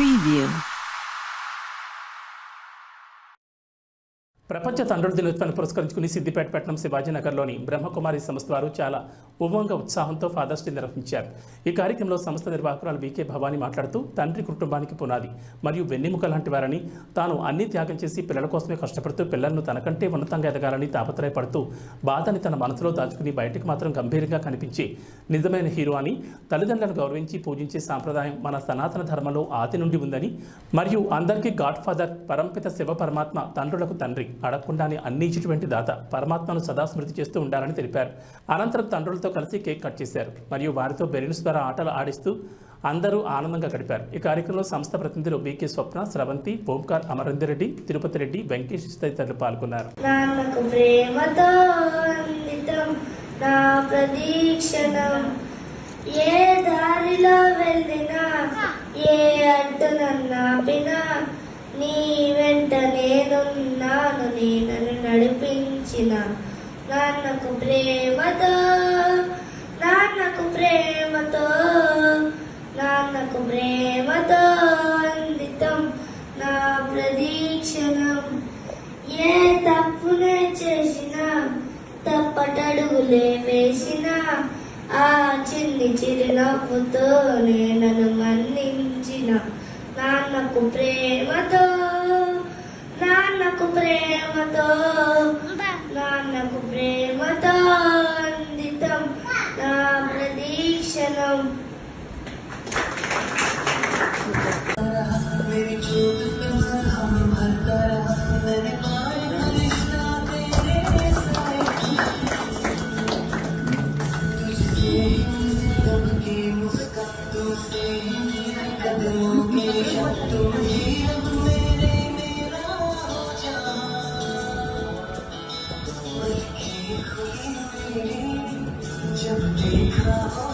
preview. ప్రపంచ తండ్రుల దినోత్సవాన్ని పురస్కరించుకుని సిద్దిపేట పట్టణం శివాజీనగర్లోని బ్రహ్మకుమారి సంస్థ వారు చాలా ఉమంగ ఉత్సాహంతో ఫాదర్స్ డే నిర్వహించారు. ఈ కార్యక్రమంలో సంస్థ నిర్వాహకురాలు వికే భవానీ మాట్లాడుతూ తండ్రి కుటుంబానికి పునాది మరియు వెన్నెముక లాంటి వారని తాను అన్ని త్యాగం చేసి పిల్లల కోసమే కష్టపడుతూ పిల్లలను తనకంటే ఉన్నతంగా ఎదగాలని తాపత్రయపడుతూ బాధని తన మనసులో దాచుకుని బయటకు మాత్రం గంభీరంగా కనిపించి నిజమైన హీరో అని తల్లిదండ్రులను గౌరవించి పూజించే సాంప్రదాయం మన సనాతన ధర్మంలో ఆది నుండి ఉందని మరియు అందరికీ గాడ్ ఫాదర్ పరంపిత శివ పరమాత్మ తండ్రులకు తండ్రి. అడగకుండానే అన్ని ఇచ్చినటువంటి దాత పరమాత్మను సదా స్మృతి చేస్తూ ఉండాలని తెలిపారు. అనంతరం తండ్రులతో కలిసి కేక్ కట్ చేశారు. మరియు వారితో బెలూన్స్ ద్వారా ఆటలు ఆడిస్తూ అందరూ ఆనందంగా గడిపారు. ఈ కార్యక్రమంలో సంస్థ ప్రతినిధులు బీకే స్వప్న స్రవంతి ఓంకార్ అమరేందర్ రెడ్డి తిరుపతి రెడ్డి వెంకటేష్ తదితరులు పాల్గొన్నారు. నా ప్రదీక్షణం. ఏ దారిలో వెళ్ళినా ఏ అడ్డు నన్నాపినా నీ వెంట నేనున్నాను నేనను నడిపించిన. నాన్నకు ప్రేమతో నాన్నకు ప్రేమతో నాన్నకు ప్రేమతో అందితం నా ప్రదీక్షణం. ఏ తప్పునే చేసినా తప్పటడుగులే వేసినా ఆ చిన్ని చిరునవ్వుతో నన్ను మన్నించిన. నాన్నకు ప్రేమతో నాన్నకు ప్రేమతో నాన్నకు ప్రేమతో అందితం నా ప్రదీక్షణం Thank you. Uh,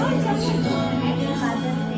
Don't touch your